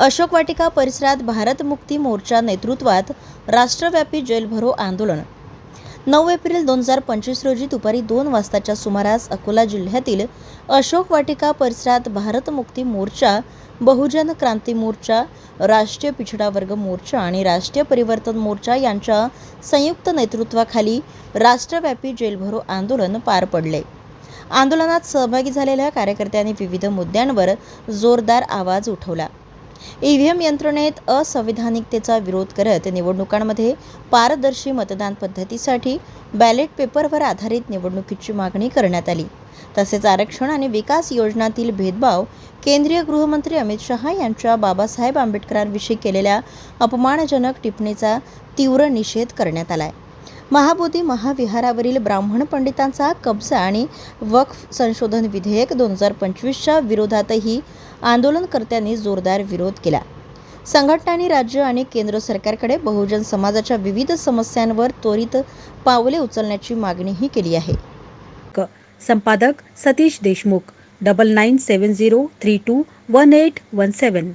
अशोक वाटिका परिसरात भारत मुक्ती मोर्चा नेतृत्वात राष्ट्रव्यापी जेलभरो आंदोलन. नऊ एप्रिल दोन हजार पंचवीस रोजी दुपारी दोन वाजताच्या सुमारास अकोला जिल्ह्यातील अशोक वाटिका परिसरात भारत मुक्ती मोर्चा बहुजन क्रांती मोर्चा राष्ट्रीय पिछडा वर्ग मोर्चा आणि राष्ट्रीय परिवर्तन मोर्चा यांच्या संयुक्त नेतृत्वाखाली राष्ट्रव्यापी जेलभरो आंदोलन पार पडले. आंदोलनात सहभागी झालेल्या कार्यकर्त्यांनी विविध मुद्द्यांवर जोरदार आवाज उठवला. ईव्हीएम यंत्रणेत असंविधानिकतेचा विरोध करत निवडणुकांमध्ये पारदर्शी मतदान पद्धतीसाठी बॅलेट पेपरवर आधारित निवडणुकीची मागणी करण्यात आली. तसेच आरक्षण आणि विकास योजनातील भेदभाव केंद्रीय गृहमंत्री अमित शहा यांच्या बाबासाहेब आंबेडकरांविषयी केलेल्या अपमानजनक टिप्पणीचा तीव्र निषेध करण्यात आला आहे महाबोधी महाविहारावरील ब्राह्मण पंडितांचा कब्जा आणि वक्फ संशोधन विधेयक दोन हजार पंचवीसच्या विरोधातही आंदोलनकर्त्यांनी जोरदार विरोध केला. संघटनांनी राज्य आणि केंद्र सरकारकडे बहुजन समाजाच्या विविध समस्यांवर त्वरित पावले उचलण्याची मागणीही केली आहे. क संपादक Satish Deshmukh double nine seven zero three two one eight one seven